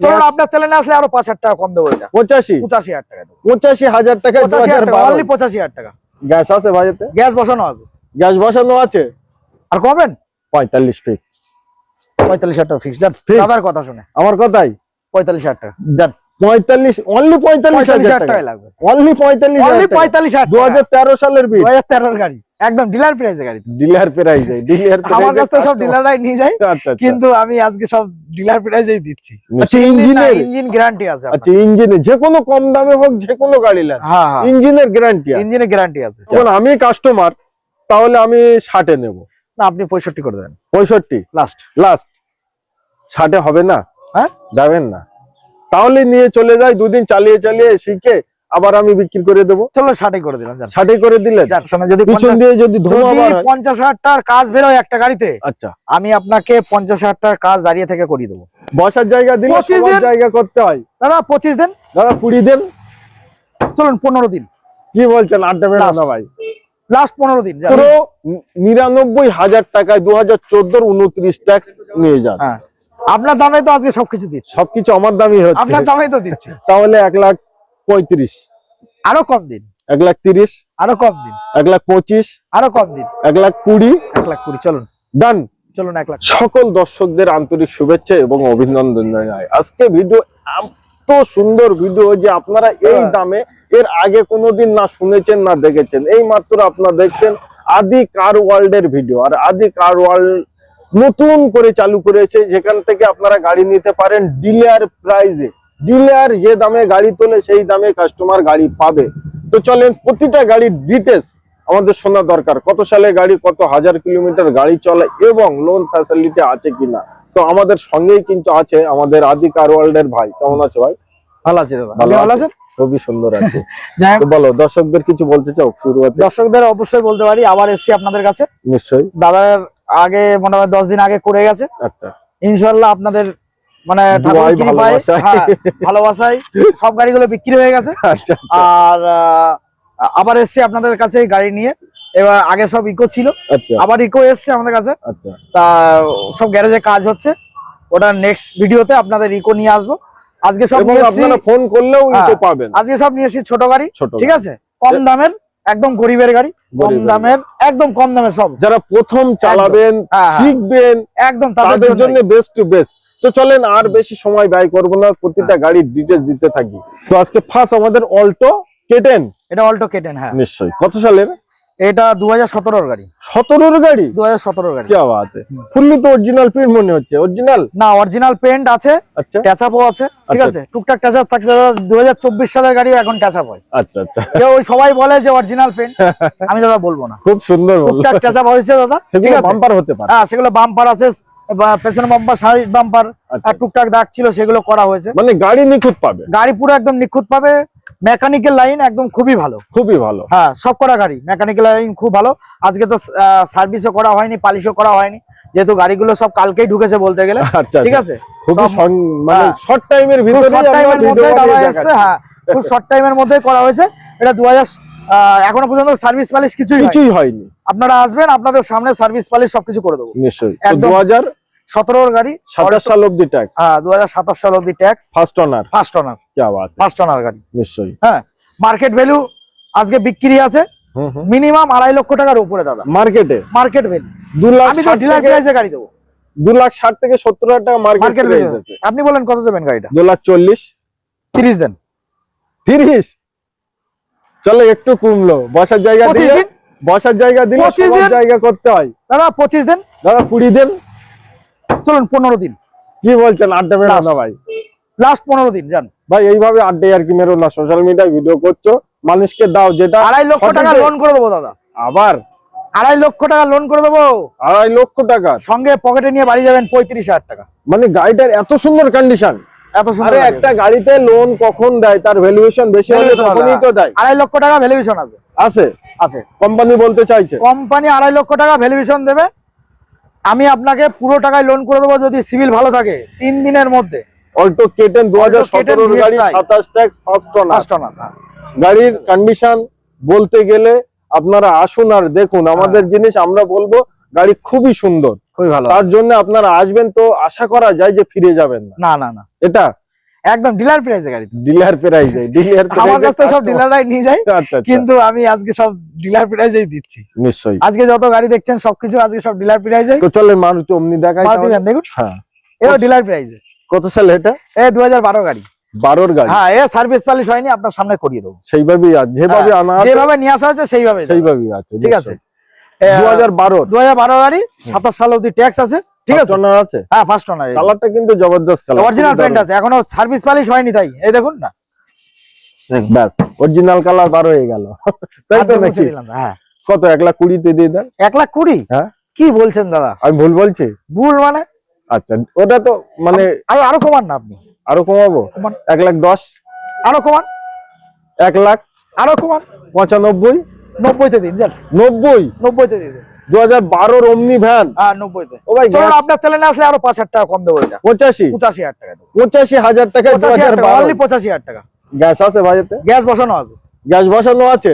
চলুন আপনার চ্যানেলে আসলে আরও পাঁচ হাজার টাকা কম দেবো এটা। পঁচাশি? পঁচাশি হাজার টাকা পঁচাশি হাজার টাকা পঁচাশি হাজার টাকা অনলি পঁচাশি হাজার টাকা। গ্যাস আছে বাড়িতে? গ্যাস বসানো আছে। গ্যাস বসানো আছে? আর কমেন পঁয়তাল্লিশ ফিক্স পঁয়তাল্লিশ হাজার টাকা ফিক্স যান দাদার কথা শুনে। আমার কথাই? পঁয়তাল্লিশ হাজার টাকা। যান পঁয়তাল্লিশ অনলি পঁয়তাল্লিশ হাজার টাকা। লাগবে। অনলি পঁয়তাল্লিশ পঁয়তাল্লিশ হাজার দু হাজার তেরো সালের বিল দু হাজার তেরোর গাড়ি। একদম ডিলার প্রাইসে গাড়ি ডিলার প্রাইজে ডিলার আমার কাছ সব ডিলাররাই নিয়ে যায় আচ্ছা আচ্ছা। কিন্তু আমি আজকে সব ডিলার প্রাইসেই দিচ্ছি। আচ্ছা ইঞ্জিনের ইঞ্জিন গ্যারান্টি আছে আচ্ছা ইঞ্জিনে যে কোনো কম দামে হোক যে কোনো গাড়ি নেন হ্যাঁ হ্যাঁ। ইঞ্জিনের গ্যারান্টি আছে। ইঞ্জিনের গ্যারান্টি আছে। এখন আমি কাস্টমার তাহলে আমি ষাটে নেব। না আপনি পঁয়ষট্টি করে দেন। পঁয়ষট্টি? লাস্ট লাস্ট ষাটে হবে না? হ্যাঁ? যাবেন না। তাহলে নিয়ে চলে যাই দুদিন চালিয়ে চালিয়ে শিখে আবার আমি বিক্রি করে দেবো। চলো ষাটই করে দিলাম ষাটে করে দিলে যদি পিছন পঞ্চাশ- দিয়ে যদি হাজার টাকার কাজ বেরোয় একটা গাড়িতে আচ্ছা। আমি আপনাকে পঞ্চাশ হাজার টাকার কাজ দাঁড়িয়ে থেকে করিয়ে দেবো। বসার জায়গা দিন। জায়গা করতে হয়। দাদা পঁচিশ দিন? দাদা কুড়ি দিন? চলুন পনেরো দিন। কি বলছেন? আড্ডা বেড়া না ভাই। লাস্ট পনেরো দিন। পুরো নিরানব্বই হাজার টাকায় দু হাজার চোদ্দোর উনত্রিশ ট্যাক্স নিয়ে যান। হ্যাঁ। আপনার দামে তো আজকে সবকিছু দিচ্ছি। সবকিছু আমার দামই হচ্ছে। আপনার দামে তো দিচ্ছে। তাহলে এক লাখ পঁয়ত্রিশ। আরও কম দিন। এক লাখ তিরিশ। আরও কম দিন। এক লাখ পঁচিশ। আরও কম দিন। এক লাখ কুড়ি। এক লাখ কুড়ি চলুন। ডান চলুন এক লাখ। সকল দর্শকদের আন্তরিক শুভেচ্ছা এবং অভিনন্দন জানাই। আজকে ভিডিও এত সুন্দর ভিডিও যে আপনারা এই হ্যাঁ। দামে এর আগে কোনোদিন না শুনেছেন না দেখেছেন। এই মাত্র আপনারা দেখছেন আদি কার ওয়ার্ল্ডের ভিডিও। আর আদি কার ওয়ার্ল্ড নতুন করে চালু করেছে যেখান থেকে আপনারা গাড়ি নিতে পারেন ডিলার প্রাইজে। ডিলার যে দামে গাড়ি তোলে সেই দামে কাস্টমার গাড়ি পাবে। তো চলেন প্রতিটা গাড়ির ডিটেলস আমাদের শোনা দরকার। কত সালে গাড়ি কত হাজার কিলোমিটার গাড়ি চলে এবং লোন ফ্যাসিলিটি আছে কিনা? তো আমাদের সঙ্গেই কিন্তু আছে আমাদের আদি কার ওয়ার্ল্ডের ভাই। কেমন আছো ভাই? ভালো আছে দাদা। ভালো আছি। আছেন? খুবই সুন্দর আছে। যাই হোক, বলো দর্শকদের কিছু বলতে চাও শুরুয়াতে দর্শকদের অবশ্যই বলতে পারি আবার এসছি আপনাদের কাছে। নিশ্চয়ই। দাদার আগে মোটামুটি দশ দিন আগে করে গেছে। আচ্ছা। ইনশাল্লাহ আপনাদের মানে ভালোবাসায়। হ্যাঁ, সব গাড়িগুলো বিক্রি হয়ে গেছে। আচ্ছা আর আবার এসছি আপনাদের কাছে গাড়ি নিয়ে। এবার আগে সব ইকো ছিল। আচ্ছা। আবার ইকো এসছে আমাদের কাছে। আচ্ছা। তা সব গ্যারেজে কাজ হচ্ছে। ওটা নেক্সট ভিডিওতে আপনাদের ইকো নিয়ে আসব। আজকে সব আপনারা ফোন করলেও হ্যাঁ। ইকো পাবেন। আজকে সব নিয়ে এসছি ছোট গাড়ি। ছোট ঠিক আছে? কম দামের একদম গরিবের গাড়ি। কম দামের একদম কম দামের সব। যারা প্রথম চালাবেন হ্যাঁ। শিখবেন একদম তাদের জন্য বেস্ট টু বেস্ট তো চলেন আর বেশি সময় ব্যয় করব না প্রতিটা গাড়ির ডিটেলস দিতে থাকি। তো আজকে ফার্স্ট আমাদের অল্টো কেটেন এটা অল্টো কেটেন হ্যাঁ। নিশ্চয়ই। কত সালের? এটা দু হাজার গাড়ি। সতেরোর গাড়ি? দু হাজার গাড়ি। কি বাত ফুললি তো অরিজিনাল প্রিন্ট মনে হচ্ছে। অরিজিনাল না অরিজিনাল পেন্ট আছে আচ্ছা। ট্যাচাপও আছে ঠিক আচ্ছা। আছে? টুকটাক ট্যাচাপ থাকতে দু সালের গাড়ি এখন ট্যাচাপ হয়। আচ্ছা আচ্ছা। কেউ ওই সবাই বলে যে অরিজিনাল পেন্ট আমি দাদা বলব না। খুব সুন্দর টুকটাক ট্যাচাপ হয়েছে দাদা। ঠিক আছে? বাম্পার হতে পারে। হ্যাঁ সেগুলো বাম্পার আছে। বাম্পার আচ্ছা। টুকটাক মানে গাড়ি নিখুঁত পাবে? গাড়ি পুরো একদম নিখুঁত পাবে। মেকানিক্যাল লাইন একদম খুবই ভালো। হ্যাঁ, সব করা খুব ভালো। আজকে তো করা হয়নি করা হয়নি। যেহেতু গাড়িগুলো সব কালকেই ঢুকেছে বলতে গেলে। আচ্ছা, আচ্ছা। ঠিক আছে? শর্ট মানে হ্যাঁ। টাইমের হ্যাঁ। খুব শর্ট করা হয়েছে। এটা 2000 এখনও পর্যন্ত সার্ভিস পালিশ কিছুই কিছুই হয়নি। আপনারা আসবেন আপনাদের সামনে সার্ভিস পালিশ সবকিছু করে দেবো। নিশ্চয়ই। 2000 সতেরোর গাড়ি সাতাশ সাল অব্দি ট্যাক্স হ্যাঁ দু হাজার সাতাশ সাল অব্দি tax first owner first owner first owner গাড়ি। নিশ্চয়ই। হ্যাঁ মার্কেট ভ্যালু আজকে বিক্রি আছে মিনিমাম আড়াই লক্ষ টাকার উপরে দাদা। মার্কেটে মার্কেট ভ্যালু দু লাখ আমি তো ডিলার প্রাইসে গাড়ি দেবো। দু লাখ ষাট থেকে সত্তর হাজার টাকা মার্কেট ভ্যালু আপনি বলেন কত দেবেন গাড়িটা? দু লাখ চল্লিশ। তিরিশ দেন। তিরিশ? চলো একটু কমলো। বসার জায়গা দিলে বসার জায়গা দিলে। জায়গা করতে হয়। দাদা পঁচিশ দেন। দাদা কুড়ি দিন। চলুন পনেরো দিন। কি বলছেন? আড্ডা মেরো না ভাই। লাস্ট পনেরো দিন যান। ভাই এইভাবে আড্ডা আর কি মেরো না সোশ্যাল মিডিয়ায় ভিডিও করছ। মানুষকে দাও যেটা আড়াই লক্ষ টাকা লোন করে দেবো দাদা। আবার? আড়াই লক্ষ টাকা লোন করে দেবো। আড়াই লক্ষ টাকা? সঙ্গে পকেটে নিয়ে বাড়ি যাবেন পঁয়ত্রিশ হাজার টাকা। মানে গাড়িটার এত সুন্দর কন্ডিশন এত সুন্দর একটা গাড়িতে লোন কখন দেয়? তার ভ্যালুয়েশন বেশি হলে তখনই তো দেয়। আড়াই লক্ষ টাকা ভ্যালুয়েশন আছে। আছে? আছে। কোম্পানি বলতে চাইছে। কোম্পানি আড়াই লক্ষ টাকা ভ্যালুয়েশন দেবে। আমি আপনাকে পুরো টাকায় লোন করে দেবো যদি সিভিল ভালো থাকে তিন দিনের মধ্যে। অল্টো কেটেন দু হাজার সতেরোর গাড়ি সাতাশ ট্যাক্স ফার্স্ট ফার্স্ট গাড়ির কন্ডিশন বলতে গেলে আপনারা আসুন আর দেখুন। আমাদের জিনিস আমরা বলব গাড়ি খুবই সুন্দর। খুবই ভালো। তার জন্য আপনারা আসবেন তো আশা করা যায় যে ফিরে যাবেন না। না না না। এটা একদম ডিলার প্রাইসে গাড়ি ডিলার প্রাইজে ডিলার আমার কাছ সব ডিলাররাই নিয়ে যায় আচ্ছা আচ্ছা। কিন্তু আমি আজকে সব ডিলার প্রাইসেই দিচ্ছি। নিশ্চয়ই। আজকে যত গাড়ি দেখছেন সবকিছু আজকে সব ডিলার প্রাইসে তো চলেন মারুতি অমনি দেখাই মারুতি ভ্যান দেখুন। হ্যাঁ। এও ডিলার প্রাইসে কত সাল এটা? এ দু হাজার বারো গাড়ি। বারোর গাড়ি? হ্যাঁ এ সার্ভিস পালিশ হয়নি আপনার সামনে করিয়ে দেবো। সেইভাবেই আছে যেভাবে আনা যেভাবে নিয়ে আসা হয়েছে সেইভাবে সেইভাবেই আছে ঠিক আছে। দু হাজার বারোর? দু হাজার বারো গাড়ি সাতাশ সাল অব্দি ট্যাক্স আছে। ঠিক আছে? আছে? হ্যাঁ ফার্স্ট ওনার কালারটা কিন্তু জবরদস্ত কালার অরিজিনাল প্রিন্ট আছে এখনও সার্ভিস পালিশ হয়নি তাই এই দেখুন না। ব্যাস অরিজিনাল কালার বার হয়ে গেল। তাই তো নাকি? হ্যাঁ। কত এক লাখ কুড়িতে দিয়ে দেন? এক লাখ কুড়ি? হ্যাঁ। কি বলছেন দাদা? আমি ভুল বলছি? ভুল মানে? আচ্ছা ওটা তো মানে আরও আরও কমান না আপনি। আরও কমাবো? কমান। এক লাখ দশ? আরও কমান। এক লাখ? আরও কমান। পঁচানব্বই? নব্বইতে দিন যান। নব্বই? নব্বইতে দিন। দু হাজার বারোর অমনি ভ্যান হ্যাঁ নব্বইতে। ও ভাই চলুন গ্যাস আপনার চ্যানেলে আসলে আরও পাঁচ হাজার টাকা কম দেবো এটা। টাকা দেবো। টাকা অনলি গ্যাস আছে গ্যাস বসানো আছে। গ্যাস বসানো আছে?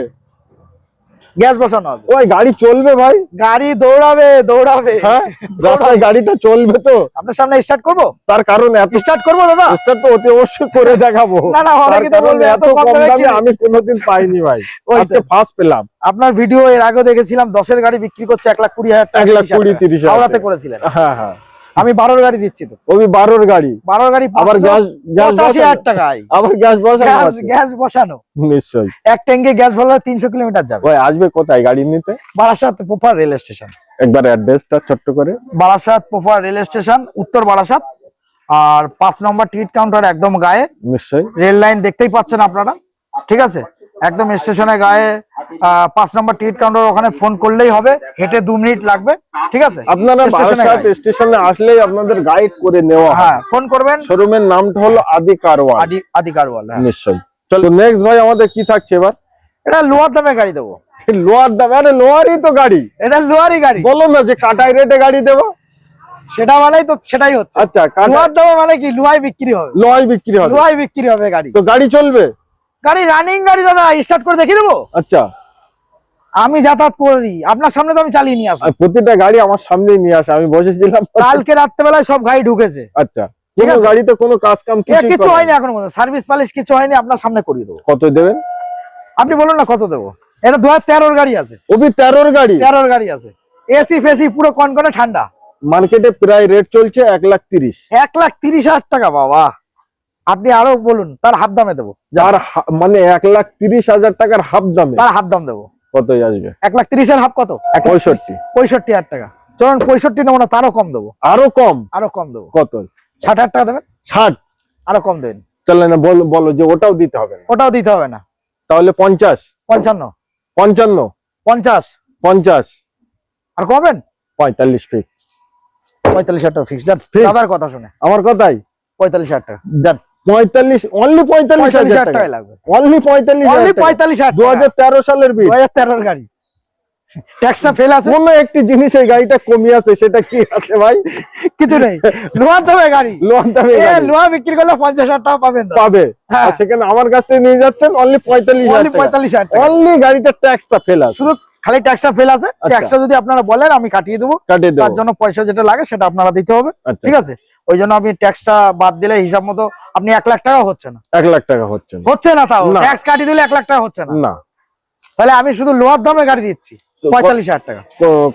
গ্যাস বসানো আছে। ওই গাড়ি চলবে ভাই। গাড়ি দৌড়াবে দৌড়াবে। হ্যাঁ রাস্তায় গাড়িটা চলবে তো। আপনার সামনে স্টার্ট করব? তার কারণ এত স্টার্ট করব দাদা? চেষ্টা তো অতি অবশ্যই করে দেখাবো। না না অনেকে তো বলবে এত কম দামে আমি কোনোদিন পাইনি ভাই। আজকে ফার্স্ট পেলাম। আপনার ভিডিও এর আগে দেখেছিলাম দশের গাড়ি বিক্রি করছে এক লাখ কুড়ি হাজার টাকা এক লাখ তিরিশ হাজার কুড়ি, টাকা। তিরিশ হাজার হাওড়াতে টাকা। করেছিলেন। হ্যাঁ হ্যাঁ। আমি বারোর গাড়ি দিচ্ছি তো। ওই বারোর গাড়ি। বারোর গাড়ি আবার গ্যাস পঁচাশি হাজার? টাকায়। আবার গ্যাস বসানো গ্যাস বসানো। নিশ্চয়ই। এক ট্যাঙ্কে গ্যাস ভরলে তিনশো কিলোমিটার যাবে। ভাই আসবে কোথায় গাড়ি নিতে? বারাসাত পোফার রেল স্টেশন। একবার অ্যাড্রেসটা ছোট্ট করে। বারাসাত পোফার রেল স্টেশন উত্তর বারাসাত। আর পাঁচ নম্বর টিকিট কাউন্টার একদম গায়ে। নিশ্চয়ই। রেল লাইন দেখতেই পাচ্ছেন আপনারা। ঠিক আছে? একদম স্টেশনের গায়ে পাঁচ নম্বর টিকিট কাউন্টার ওখানে ফোন করলেই হবে হেঁটে দু মিনিট লাগবে ঠিক আছে? আপনারা স্টেশনে বারাসাত স্টেশনে আসলেই আপনাদের গাইড করে নেওয়া হ্যাঁ। ফোন করবেন। শোরুমের নামটা হলো আদি কারওয়ান আদি আদি কারওয়াল হ্যাঁ। নিশ্চয়ই। চলো নেক্সট ভাই আমাদের কি থাকছে এবার? এটা লোয়ার দামে গাড়ি দেবো। লোয়ার দাম আরে লোয়ারই তো গাড়ি। এটা লোয়ারই গাড়ি। বলো না যে কাটাই রেটে গাড়ি দেবো। সেটা মানেই তো সেটাই হচ্ছে। আচ্ছা লোয়ার দামে মানে কি? লোহাই বিক্রি হবে। লোয়াই বিক্রি হবে। লোহাই বিক্রি হবে গাড়ি। তো গাড়ি চলবে? গাড়ি রানিং গাড়ি দাদা স্টার্ট করে দেখিয়ে দেবো? আচ্ছা। আমি যাতায়াত করি আপনার সামনে তো আমি চালিয়ে নিয়ে আসব। প্রতিটা গাড়ি আমার সামনেই নিয়ে আসে আমি বসেছিলাম। কালকে রাত্রেবেলায় সব গাড়ি ঢুকেছে। আচ্ছা। ঠিক আছে। গাড়িতে কোনো কাজ কাম কিছু হয়নি। এখনও সার্ভিস পালিশ কিছু হয়নি আপনার সামনে করিয়ে দেবো। কত দেবেন? আপনি বলুন না কত দেবো। এটা দু হাজার গাড়ি আছে। ওবি তেরোর গাড়ি? তেরোর গাড়ি আছে। এসি ফেসি পুরো কনকনে ঠান্ডা। মার্কেটে প্রায় রেট চলছে এক লাখ তিরিশ। এক লাখ তিরিশ হাজার টাকা বাবা। আপনি আরও বলুন তার হাফ দামে দেবো। যার মানে এক লাখ তিরিশ হাজার টাকার হাফ দামে? তার হাফ দাম দেবো। কতই আসবে? এক লাখ তিরিশের হাফ কত? পঁয়ষট্টি। পঁয়ষট্টি হাজার টাকা। চলুন পঁয়ষট্টি নেব না তারও কম দেবো। আরও কম? আরও কম দেবো। কত? ষাট হাজার টাকা দেবেন? ষাট। আরও কম দেবেন। চলে না বলো বলো যে ওটাও দিতে হবে ওটাও দিতে হবে না। তাহলে পঞ্চাশ। পঞ্চান্ন। পঞ্চান্ন। পঞ্চাশ। পঞ্চাশ। আর কমেন পঁয়তাল্লিশ ফিক্স পঁয়তাল্লিশ হাজার টাকা ফিক্স? দাদার কথা শুনে। আমার কথাই? পঁয়তাল্লিশ হাজার টাকা। পঁয়তাল্লিশ অনলি পঁয়তাল্লিশ হাজার টাকা। লাগবে। অনলি পঁয়তাল্লিশ অনলি পঁয়তাল্লিশ হাজার দু হাজার তেরো সালের বিল দু হাজার তেরোর গাড়ি। ট্যাক্সটা ফেল আছে? কোন একটি জিনিস এই গাড়িটা কমিয়ে আছে সেটা কি আছে ভাই? কিছু নেই। লোহার দামে গাড়ি লোন দামে লোহা বিক্রি করলে পঞ্চাশ হাজার টাকা পাবেন পাবে। হ্যাঁ। সেখানে আমার কাছ থেকে নিয়ে যাচ্ছেন অনলি পঁয়তাল্লিশ অনলি পঁয়তাল্লিশ হাজার অনলি গাড়িটা ট্যাক্সটা ফেল আছে। শুধু খালি ট্যাক্সটা ফেল আছে। আচ্ছা। ট্যাক্সটা যদি আপনারা বলেন আমি কাটিয়ে দেবো। কাটিয়ে তার জন্য পয়সা যেটা লাগে সেটা আপনারা দিতে হবে। আচ্ছা। ঠিক আছে? ওই জন্য আপনি ট্যাক্সটা বাদ দিলে হিসাব মতো আপনি এক লাখ টাকা হচ্ছে না। এক লাখ টাকা হচ্ছে না। হচ্ছে না তাও? ট্যাক্স কাটিয়ে দিলে এক লাখ টাকা হচ্ছে না? না। তাহলে আমি শুধু লোয়ার দামে গাড়ি দিচ্ছি পঁয়তাল্লিশ হাজার টাকা।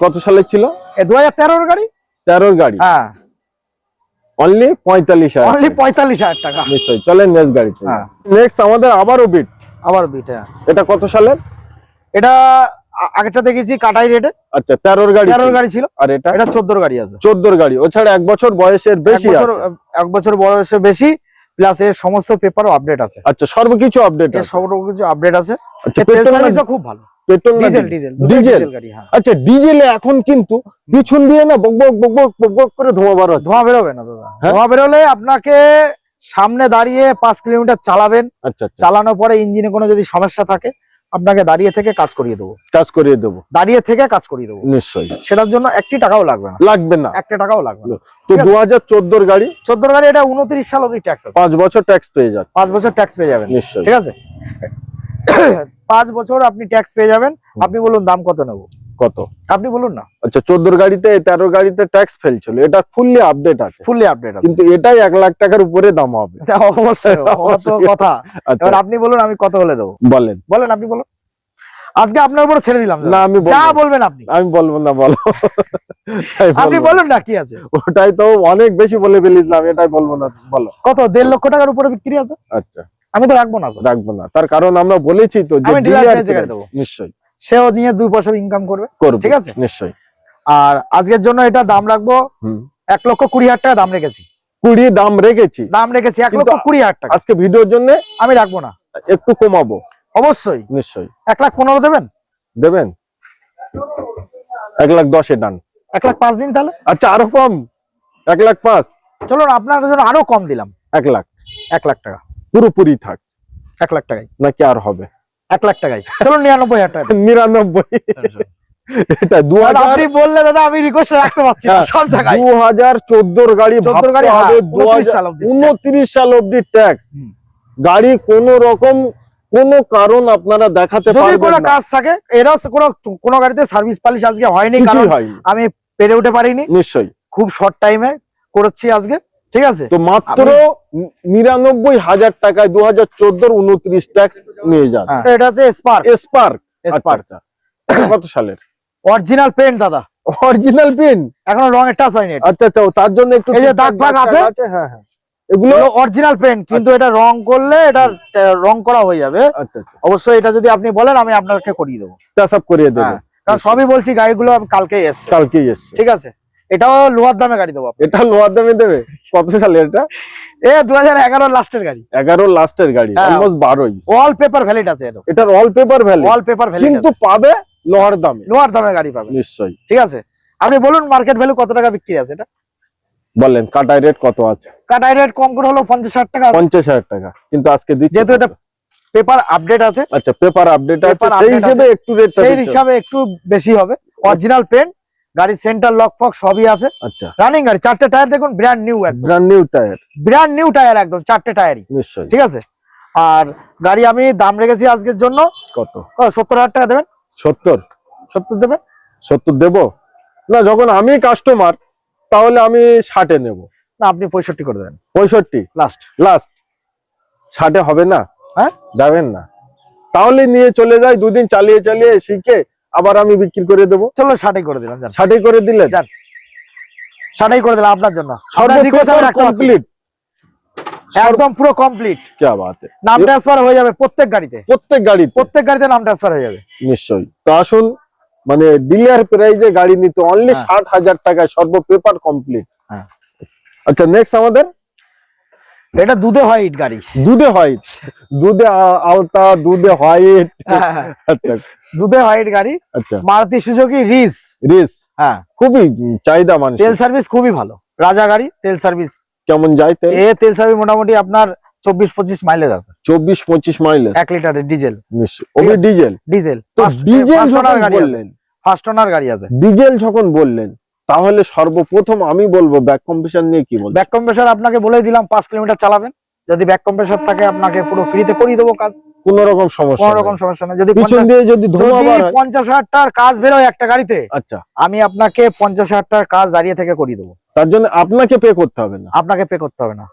কত সালের ছিল? এ দু হাজার তেরোর গাড়ি? তেরোর গাড়ি? হ্যাঁ। অনলি পঁয়তাল্লিশ হাজার অনলি পঁয়তাল্লিশ হাজার টাকা। নিশ্চয়ই। চলেন নেক্সট গাড়িতে। হ্যাঁ। নেক্সট আমাদের আবারও বিট আবার বিটা এটা কত সালের? এটা আগেরটা দেখেছি কাটাই রেটে। আচ্ছা তেরোর গাড়ি তেরোর। গাড়ি ছিল। আর এটা? এটা চোদ্দোর গাড়ি আছে। চোদ্দোর গাড়ি। ও ছাড়া এক বছর বয়সের বেশি আছে। এক বছর বয়সে বেশি প্লাস এর সমস্ত পেপারও আপডেট আছে। আচ্ছা সর্বকিছু আপডেট এর সব কিছু আপডেট আছে। আচ্ছা তেল পেট্রোল না সার্ভিসও খুব ভালো। Petrol diesel diesel? ডিজেল গাড়ি হ্যাঁ। আচ্ছা ডিজেলে এখন কিন্তু পিছন দিয়ে না বক বক বক বক বক বক করে ধোঁয়া বার হচ্ছে। ধোঁয়া বেরোবে না দাদা। হ্যাঁ? ধোঁয়া বেরোলে আপনাকে সামনে দাঁড়িয়ে পাঁচ কিলোমিটার চালাবেন। আচ্ছা আচ্ছা। চালানোর পরে ইঞ্জিনে কোনো যদি সমস্যা থাকে আপনাকে দাঁড়িয়ে থেকে কাজ করিয়ে দেবো। কাজ করিয়ে দেবো। দাঁড়িয়ে থেকে কাজ করিয়ে দেবো। নিশ্চয়ই। সেটার জন্য একটি টাকাও লাগবে না। লাগবে না। একটা টাকাও লাগবে না। তো দু হাজার চোদ্দোর গাড়ি? চোদ্দোর গাড়ি এটা উনত্রিশ সাল অব্দি ট্যাক্স আছে। পাঁচ বছর ট্যাক্স পেয়ে যাবে পাঁচ বছর ট্যাক্স পেয়ে যাবেন। নিশ্চয়ই। ঠিক আছে? পাঁচ বছর আপনি ট্যাক্স পেয়ে যাবেন। আপনি বলুন দাম কত নেব? কত? আপনি বলুন না। আচ্ছা চোদ্দোর গাড়িতে তেরোর গাড়িতে ট্যাক্স ফেলছিল এটা ফুললি আপডেট আছে। ফুললি আপডেট আছে। কিন্তু এটাই এক লাখ টাকার উপরে দাম হবে। অবশ্যই কথা। আচ্ছা। এবার আপনি বলুন আমি কত হলে দেবো? বলেন। বলেন আপনি বলুন। আজকে আপনার উপরে ছেড়ে দিলাম না আমি যা বলবেন আপনি। আমি বলব না বলো। আপনি। বলুন না কি আছে। ওটাই তো অনেক বেশি বলে ফেলেছিলাম এটাই বলব না বলো। কত? দেড় লক্ষ টাকার উপরে বিক্রি আছে? আচ্ছা। আমি তো রাখব না রাখব না। তার কারণ আমরা বলেছি তো। নিশ্চয়ই। সেও নিয়ে দুই পয়সা ইনকাম করবে। ঠিক আছে? নিশ্চয়ই। আর আজকের জন্য এটা দাম রাখব এক লক্ষ কুড়ি হাজার টাকা দাম রেখেছি। কুড়ি দাম রেখেছি। দাম রেখেছি এক লক্ষ কুড়ি হাজার টাকা। আজকে ভিডিওর জন্য আমি রাখব না। একটু কমাবো। অবশ্যই। নিশ্চয়ই। এক লাখ পনেরো দেবেন? দেবেন? এক লাখ দশে ডান। এক লাখ পাঁচ দিন তাহলে? আচ্ছা আরও কম। এক লাখ পাঁচ। চলুন আপনার জন্য আরও কম দিলাম। এক লাখ। এক লাখ টাকা। পুরোপুরি থাক। এক লাখ টাকাই নাকি আর হবে? এক লাখ চলুন নিরানব্বই হাজার টাকা নিরানব্বই। এটা দু আপনি বললে দাদা আমি রিকোয়েস্ট রাখতে পারছি হ্যাঁ, সব জায়গায়। দু হাজার চোদ্দোর গাড়ি 14 গাড়ি, হ্যাঁ, 29 সাল অবধি উনত্রিশ সাল অব্দি ট্যাক্স গাড়ি কোন রকম কোন কারণ আপনারা দেখাতে যদি কোনো কাজ থাকে এরাও কোনো কোনো গাড়িতে সার্ভিস পালিশ আজকে হয়নি কারণ আমি পেরে উঠে পারিনি। নিশ্চয়ই। খুব শর্ট টাইমে করেছি আজকে। ঠিক আছে? তো মাত্র নিরানব্বই হাজার টাকায় দু হাজার চোদ্দোর উনত্রিশ ট্যাক্স নিয়ে যান। হ্যাঁ, এটা হচ্ছে স্পার্ক স্পার্ক স্পার্ক কত সালের? অরিজিনাল পেন্ট দাদা। অরিজিনাল পিন এখনও রং এর টাচ হয়নি আচ্ছা আচ্ছা তার জন্য একটু এই যে দাগ ফাগ আছে? হ্যাঁ হ্যাঁ। এগুলো অরিজিনাল পেন্ট কিন্তু এটা রং করলে এটা রং করা হয়ে যাবে। আচ্ছা আচ্ছা। অবশ্যই এটা যদি আপনি বলেন আমি আপনাকে করিয়ে দেবো। টাচ আপ করিয়ে দেবো। হ্যাঁ কারণ সবই বলছি গাড়িগুলো আমি কালকেই এসছে। কালকেই এসছে। ঠিক আছে? এটাও লোহার দামে গাড়ি দেবো এটা লোহার দামে দেবে? কত সালে এটা? এ দু হাজার এগারো লাস্টের গাড়ি। এগারো লাস্টের গাড়ি হ্যাঁ। অলমোস্ট বারোই। ওয়াল পেপার ভ্যালিড আছে এটা এটার all paper value wall paper valid কিন্তু পাবে লোহার দামে। লোহার দামে গাড়ি পাবে। নিশ্চয়ই। ঠিক আছে? আপনি বলুন মার্কেট ভ্যালু কত টাকা বিক্রি আছে এটা? বলেন কাটাই রেট কত আছে? কাটাই রেট কম করে হলো পঞ্চাশ ষাট টাকা। পঞ্চাশ হাজার টাকা কিন্তু আজকে দিচ্ছে যেহেতু এটা পেপার আপডেট আছে। আচ্ছা পেপার আপডেট আছে সেই হিসেবে একটু রেট সেই হিসাবে একটু বেশি হবে। অরিজিনাল পেন গাড়ির সেন্টার লক ফক সবই আছে। আচ্ছা। রানিং গাড়ি চারটে টায়ার দেখুন ব্র্যান্ড নিউ একদম। Brand new tyre brand new tyre একদম চারটে টায়ারই নিশ্চয়ই। ঠিক আছে? আর গাড়ি আমি দাম রেখেছি আজকের জন্য কত? সত্তর হাজার টাকা দেবেন। সত্তর? সত্তর দেবেন? সত্তর দেবো? না যখন আমি কাস্টমার তাহলে আমি ষাটে নেব। না আপনি পঁয়ষট্টি করে দেবেন। পঁয়ষট্টি? লাস্ট লাস্ট ষাটে হবে না? হ্যাঁ? দেবেন না। তাহলে নিয়ে চলে যাই দুদিন চালিয়ে চালিয়ে শিখে আবার আমি বিক্রি করে দেবো। চলো ষাটাই করে দিলাম জান করে দিলে। ষাটাই করে দিলাম আপনার জন্য। কমপ্লিট একদম পুরো কমপ্লিট কে বাত? নাম ট্রান্সফার হয়ে যাবে প্রত্যেক গাড়িতে। প্রত্যেক গাড়িতে? প্রত্যেক গাড়িতে নাম ট্রান্সফার হয়ে যাবে। নিশ্চয়ই। তো আসুন মানে ডিলার প্রাইজে গাড়ি নিতে অনলি হ্যাঁ। ষাট হাজার টাকায় সর্ব পেপার কমপ্লিট হ্যাঁ। আচ্ছা নেক্সট আমাদের? এটা দুধে হোয়াইট গাড়ি। দুধে হোয়াইট দুধে আলতা দুধে হোয়াইট আচ্ছা। দুধে হোয়াইট গাড়ি। আচ্ছা। Maruti Suzuki Ritz. রিস। হ্যাঁ। খুবই চাহিদা মানুষ তেল সার্ভিস খুবই ভালো। রাজা গাড়ি তেল সার্ভিস। কেমন যায় তেল? এ তেল সার্ভিস মোটামুটি আপনার চব্বিশ পঁচিশ মাইলেজ আছে। চব্বিশ পঁচিশ মাইলেজ এক লিটারের ডিজেল। ওবি ডিজেল? ডিজেল। তো ডিজেল ফার্স্ট ওনার গাড়ি আছে। ডিজেল যখন বললেন তাহলে সর্বপ্রথম আমি বলব ব্যাক কম্পিটিশন নিয়ে কি বলব ব্যাক কম্প্রেসার আপনাকে বলে দিলাম পাঁচ কিলোমিটার চালাবেন। যদি ব্যাক কম্প্রেসার থাকে আপনাকে পুরো ফ্রিতে করিয়ে দেবো কাজ। কোন রকম সমস্যা কোনো। রকম সমস্যা নেই। যদি পিছন দিয়ে যদি ধোঁয়া বার হয় পঞ্চাশ হাজার টাকার কাজ বেরোয় একটা গাড়িতে আচ্ছা। আমি আপনাকে পঞ্চাশ হাজার টাকার কাজ দাঁড়িয়ে থেকে করিয়ে দেবো। তার জন্য আপনাকে পে করতে হবে না। আপনাকে পে করতে হবে না।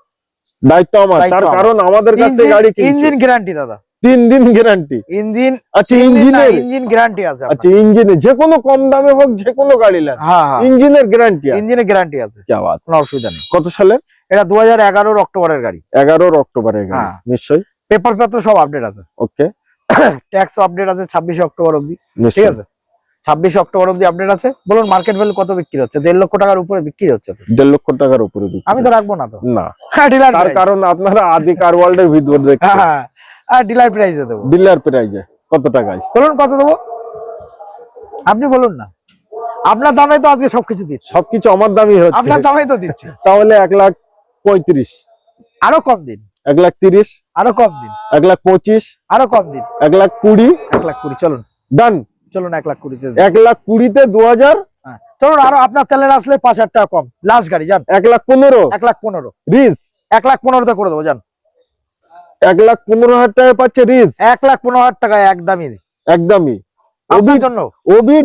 দায়িত্ব আমার তার কারণ আমাদের কাছ থেকে গাড়ি কিনছে। ইঞ্জিন গ্যারান্টি দাদা। তিন দিন গ্যারান্টি ইঞ্জিন আচ্ছা ইঞ্জিনের। ইঞ্জিন গ্যারান্টি আছে আচ্ছা ইঞ্জিনে যে কোনো কম দামে হোক যে কোনো গাড়ি নেন হ্যাঁ হ্যাঁ। ইঞ্জিনের গ্যারান্টি আছে। ইঞ্জিনের গ্যারান্টি আছে। কি বাত। কোনো অসুবিধা নেই। কত সালে? এটা দু হাজার এগারোর অক্টোবরের গাড়ি। এগারোর অক্টোবরের গাড়ি হ্যাঁ। নিশ্চয়ই? পেপার পত্র সব আপডেট আছে। ওকে ট্যাক্স আপডেট আছে ছাব্বিশে অক্টোবর অবধি। ঠিক আছে? ছাব্বিশে অক্টোবর অবধি আপডেট আছে। বলুন মার্কেট ভ্যালু কত বিক্রি হচ্ছে? দেড় লক্ষ টাকার উপরে বিক্রি হচ্ছে। দেড় লক্ষ টাকার উপরে আমি তো রাখব না তো। না। তার কারণ আপনারা আদি কার ওয়ার্ল্ডের ভিডিও দেখছেন। হ্যাঁ হ্যাঁ ডিলার প্রাইসে দেবো ডিলার প্রাইজে কত টাকায় বলুন কত দেবো আপনি বলুন না আপনার দামে তো আজকে সবকিছু দিচ্ছি সবকিছু আমার দামই হচ্ছে আপনার দামেই তো দিচ্ছি তাহলে এক লাখ পঁয়ত্রিশ আরও কম দিন এক লাখ তিরিশ আরও কম দিন এক লাখ পঁচিশ আরও কম দিন এক লাখ কুড়ি এক লাখ কুড়ি চলুন ডান চলুন এক লাখ কুড়িতে এক লাখ কুড়িতে দু হাজার হ্যাঁ, চলুন আরও আপনার চ্যানেল আসলে পাঁচ হাজার টাকা কম লাস্ট গাড়ি যান এক লাখ পনেরো এক লাখ পনেরো রিস এক লাখ পনেরোতে করে দেবো যান এক লাখ পনেরো হাজার টাকা পাচ্ছে রিস এক লাখ পনেরো হাজার টাকা একদমই। একদমই। আপনার জন্য? ওবি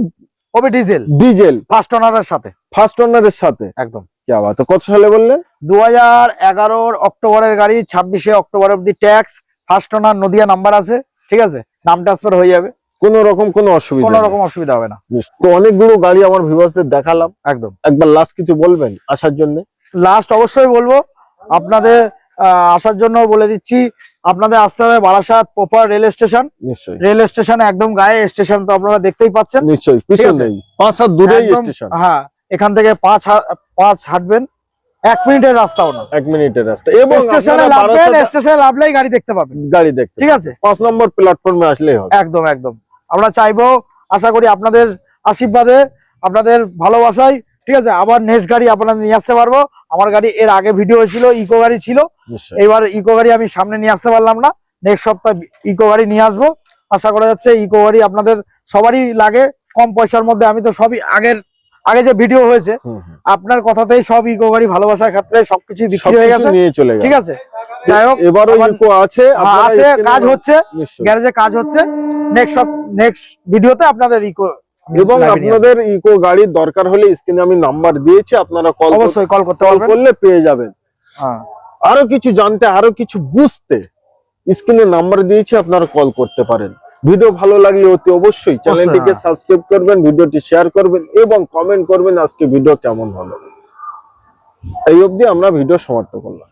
হবে ডিজেল। ডিজেল। ফার্স্ট ওনারের সাথে। ফার্স্ট ওনারের সাথে? একদম। কি আবার তো কত সালে বললেন দু হাজার এগারোর অক্টোবরের গাড়ি ছাব্বিশে অক্টোবর অব্দি tax first owner Nadia number আছে ঠিক আছে? নাম ট্রান্সফার হয়ে যাবে। কোনো রকম কোনো অসুবিধা কোনো। রকম অসুবিধা হবে না। তো অনেকগুলো গাড়ি আমার ভিউয়ার্সদের দেখালাম। একদম। একবার লাস্ট কিছু বলবেন আসার জন্য? লাস্ট অবশ্যই বলব আপনাদের আসার জন্য বলে দিচ্ছি আপনাদের আসতে হবে Barasat proper rail station. Rail station একদম গায়ে স্টেশন তো আপনারা দেখতেই পাচ্ছেন। নিশ্চয়ই পাঁচ হাত দূরেই হ্যাঁ এখান থেকে পাঁচ পাঁচ হাঁটবেন এক মিনিটের রাস্তাও না এক মিনিটের রাস্তা। এবং স্টেশনে নামবেন স্টেশনে নামলেই গাড়ি দেখতে পাবেন। গাড়ি দেখতে ঠিক আছে? পাঁচ নম্বর প্ল্যাটফর্মে আসলেই হবে। একদম একদম। আমরা চাইব আশা করি আপনাদের আশীর্বাদে আপনাদের ভালোবাসায় ঠিক আছে? আবার নেক্সট গাড়ি আপনাদের নিয়ে আসতে পারব। আমার গাড়ি এর আগে ভিডিও ছিল ইকো গাড়ি ছিল। এবার ইকো গাড়ি আমি সামনে নিয়ে আসতে পারলাম না। নেক্সট সপ্তাহ ইকো গাড়ি নিয়ে আসব। আশা করা যাচ্ছে ইকো গাড়ি আপনাদের সবারই লাগে। কম পয়সার মধ্যে আমি তো সবই আগের আগে যে ভিডিও হয়েছে। আপনার কথাতেই সব ইকো গাড়ি ভালোবাসার ক্ষেত্রে সবকিছু বিক্রি হয়ে গেছে। ঠিক আছে? যাই হোক এবারও ইকো আছে। হ্যাঁ, আছে কাজ হচ্ছে। গ্যারেজে কাজ হচ্ছে। নেক্সট নেক্সট ভিডিওতে আপনাদের ইকো এবং। আপনাদের ইকো গাড়ির দরকার হলে স্ক্রিনে আমি নাম্বার দিয়েছি আপনারা কল অবশ্যই কল করতে কল করলে পেয়ে যাবেন। হ্যাঁ। আরও কিছু জানতে আরও কিছু বুঝতে স্ক্রিনে নাম্বার দিয়েছি আপনারা কল করতে পারেন। ভিডিও ভালো লাগলে অতি অবশ্যই চ্যানেলটিকে হ্যাঁ। সাবস্ক্রাইব করবেন ভিডিওটি শেয়ার করবেন এবং কমেন্ট করবেন আজকে ভিডিও কেমন হলো। এই অবধি আমরা ভিডিও সমাপ্ত করলাম।